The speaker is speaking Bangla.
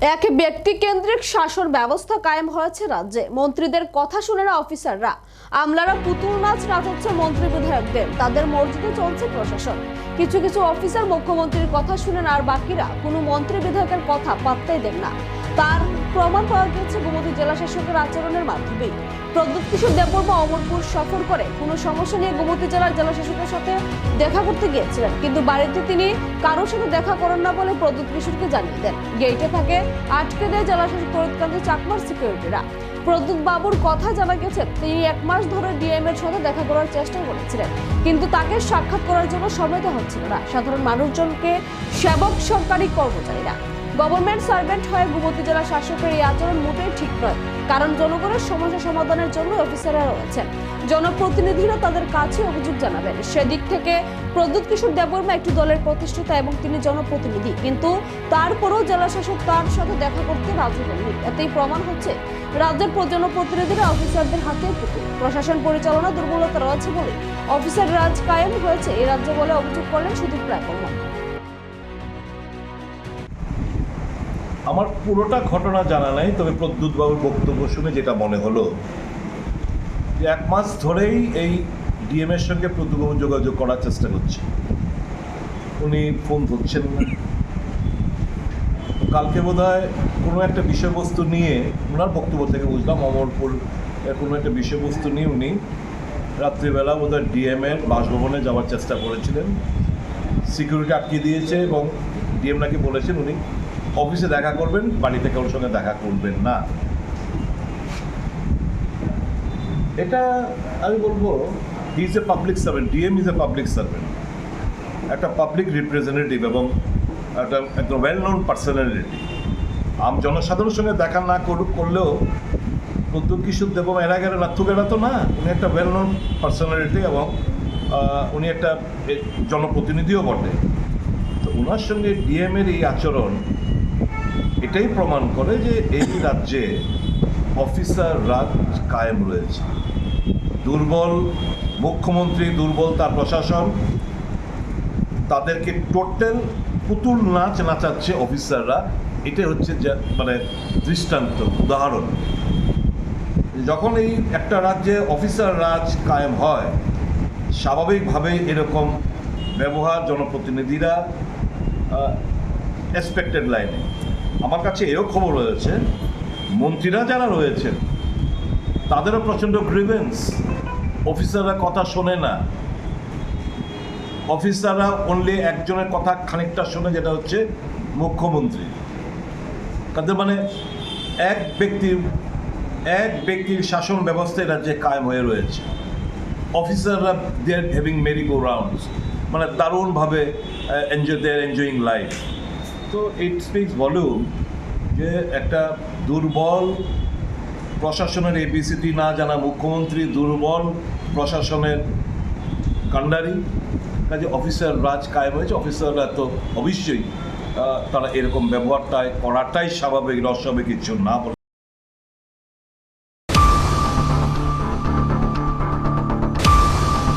এক ব্যক্তি কেন্দ্রিক শাসন ব্যবস্থা কায়েম হয়েছে রাজ্যে। মন্ত্রীদের কথা শুনে না অফিসাররা। আমলারা পুতুল নাচ নাচাচ্ছে মন্ত্রী বিধায়কদের। তাদের মর্যাদা চলছে প্রশাসন। কিছু কিছু অফিসার মুখ্যমন্ত্রীর কথা শুনেন আর বাকিরা কোনো মন্ত্রী বিধায়কের কথা পাত্তাই দেন না। তার প্রমাণ পাওয়া গেছে গোমতী জেলা শাসকের আচরণের মাধ্যমে প্রদ্যুৎ কিশোর দেববর্মা অমরপুর সফর করে। কোনো সমস্যা নিয়ে গোমতী জেলার জেলা শাসকের সাথে দেখা করতে গিয়েছিলেন। কিন্তু বাড়িতে তিনি কারোর সাথে দেখা করেন না বলে প্রদ্যুৎ কিশোরকে জানিয়ে দেন। গেইটে থাকে আটকে দেয় জেলা শাসক ফরিদকান্ত চাকমার সিকিউরিটিরা। প্রদ্যুৎ বাবুর কথা জানা গেছে, তিনি এক মাস ধরে ডিএম এর সাথে দেখা করার চেষ্টা করেছিলেন। কিন্তু তাকে সাক্ষাৎ করার জন্য সময় হচ্ছিল না। সাধারণ মানুষজনকে সেবক সরকারি কর্মচারীরা গভর্নমেন্ট সার্ভেন্ট হয়ে গোমতী জেলা শাসকের এই আচরণ মোটেই ঠিক নয়। কারণ জনগণের সমস্যা সমাধানের জন্য অফিসাররা রয়েছেন। জনপ্রতিনিধিরা তাদের কাছে অভিযোগ জানাবেন। সেদিক থেকে প্রদ্যুৎ কিশোর দেববর্মা একটি দলের প্রতিষ্ঠাতা এবং তিনি জনপ্রতিনিধি। কিন্তু তারপরেও জেলা শাসক তার সাথে দেখা করতে রাজি হননি। এতেই প্রমাণ হচ্ছে, রাজ্যের জনপ্রতিনিধিরা অফিসারদের হাতে পুতুল। প্রশাসন পরিচালনা দুর্বলতা রয়েছে বলে অফিসার রাজ কায়েম হয়েছে। এই রাজ্যে বলে অভিযোগ করলেন সুদীপ রায় আমার পুরোটা ঘটনা জানা নাই, তবে প্রদ্যুৎ বাবুর বক্তব্য শুনে যেটা মনে হলো, যে এক মাস ধরেই এই ডিএম এর সঙ্গে প্রদ্যুৎ বাবু যোগাযোগ করার চেষ্টা করছে। উনি ফোন ধরছেন না। কালকে বোধ হয় কোনো একটা বিষয়বস্তু নিয়ে ওনার বক্তব্য থেকে বুঝলাম, অমরপুর কোনো একটা বিষয়বস্তু নিয়ে উনি রাত্রিবেলা বোধ হয় ডিএম এর বাসভবনে যাওয়ার চেষ্টা করেছিলেন। সিকিউরিটি আটকে দিয়েছে এবং ডিএম নাকি বলেছেন উনি অফিসে দেখা করবেন, বাড়িতে কারোর সঙ্গে দেখা করবেন না। এটা আমি বলব is a public servant DM is a public servant একটা পাবলিক রিপ্রেজেন্টেটিভ এবং একটা একদম ওয়েল নোন পার্সোনালিটি আম জনসাধারণের সঙ্গে দেখা না করলেও প্রদ্যুৎ কিশোর দেবম এরা গেলে নাথুকেরা তো না। উনি একটা ওয়েল নোন পার্সোনালিটি এবং উনি একটা জনপ্রতিনিধিও বটে। তো ওনার সঙ্গে ডিএম এর এই আচরণ এটাই প্রমাণ করে যে এই রাজ্যে অফিসার রাজ কায়েম রয়েছে। দুর্বল মুখ্যমন্ত্রী, দুর্বল তার প্রশাসন, তাদেরকে টোটাল পুতুল নাচ নাচাচ্ছে অফিসাররা। এটাই হচ্ছে মানে দৃষ্টান্ত, উদাহরণ। যখন এই একটা রাজ্যে অফিসার রাজ কায়েম হয় স্বাভাবিকভাবে এরকম ব্যবহার, জনপ্রতিনিধিরা এক্সপেক্টেড লাইনে আমার কাছে এও খবর রয়েছে, মন্ত্রীরা যারা রয়েছেন, তাদেরও প্রচণ্ড গ্রিভেন্স অফিসাররা কথা শোনে না। অফিসাররা অনলি একজনের কথা খানিকটা শোনে, যেটা হচ্ছে মুখ্যমন্ত্রী। তাদের মানে এক ব্যক্তির এক ব্যক্তির শাসন ব্যবস্থা রাজ্যে কায়েম হয়ে রয়েছে। অফিসাররা they having merry go rounds মানে দারুণভাবে enjoy they are enjoying life তো ইট স্পিক্স ভলিউম যে একটা দুর্বল প্রশাসনের এবিসিটি না জানা মুখ্যমন্ত্রী দুর্বল প্রশাসনের কান্ডারি, কাজে অফিসার রাজ কায়েম হয়েছে, অফিসাররা তো অবশ্যই তারা এরকম ব্যবহারটাই করাটাই স্বাভাবিক অস্বাভাবিক কিছু না